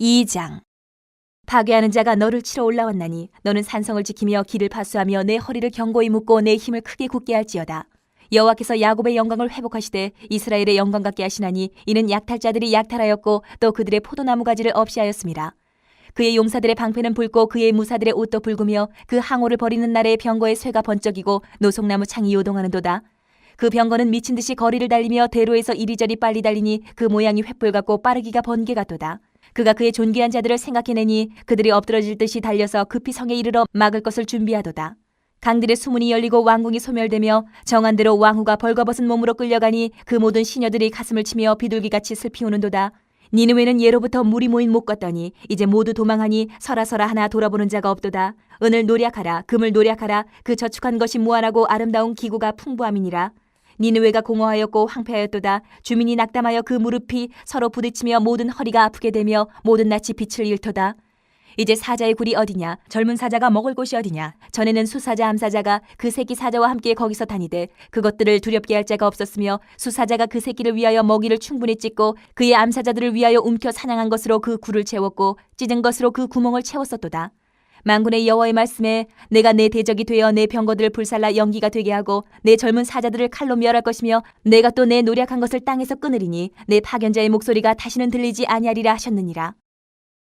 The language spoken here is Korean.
2장 파괴하는 자가 너를 치러 올라왔나니 너는 산성을 지키며 길을 파수하며 내 허리를 견고히 묶고 내 힘을 크게 굳게 할지어다. 여호와께서 야곱의 영광을 회복하시되 이스라엘의 영광 같게 하시나니 이는 약탈자들이 약탈하였고 또 그들의 포도나무 가지를 없이 하였습니다. 그의 용사들의 방패는 붉고 그의 무사들의 옷도 붉으며 그 항오를 버리는 날에 병거의 쇠가 번쩍이고 노송나무 창이 요동하는도다. 그 병거는 미친 듯이 거리를 달리며 대로에서 이리저리 빨리 달리니 그 모양이 횃불 같고 빠르기가 번개 같도다. 그가 그의 존귀한 자들을 생각해내니 그들이 엎드러질 듯이 달려서 급히 성에 이르러 막을 것을 준비하도다. 강들의 수문이 열리고 왕궁이 소멸되며 정한 대로 왕후가 벌거벗은 몸으로 끌려가니 그 모든 시녀들이 가슴을 치며 비둘기같이 슬피 우는도다. 니느웨는 예로부터 물이 모인 못 같더니 이제 모두 도망하니 설아설아 하나 돌아보는 자가 없도다. 은을 노력하라 금을 노력하라 그 저축한 것이 무한하고 아름다운 기구가 풍부함이니라. 니느웨가 공허하였고 황폐하였도다. 주민이 낙담하여 그 무릎이 서로 부딪히며 모든 허리가 아프게 되며 모든 낯이 빛을 잃도다. 이제 사자의 굴이 어디냐? 젊은 사자가 먹을 곳이 어디냐? 전에는 수사자 암사자가 그 새끼 사자와 함께 거기서 다니되 그것들을 두렵게 할 자가 없었으며 수사자가 그 새끼를 위하여 먹이를 충분히 찢고 그의 암사자들을 위하여 움켜 사냥한 것으로 그 굴을 채웠고 찢은 것으로 그 구멍을 채웠었도다. 만군의 여호와의 말씀에 내가 내 대적이 되어 내 병거들을 불살라 연기가 되게 하고 내 젊은 사자들을 칼로 멸할 것이며 내가 또 내 노력한 것을 땅에서 끊으리니 내 파견자의 목소리가 다시는 들리지 아니하리라 하셨느니라.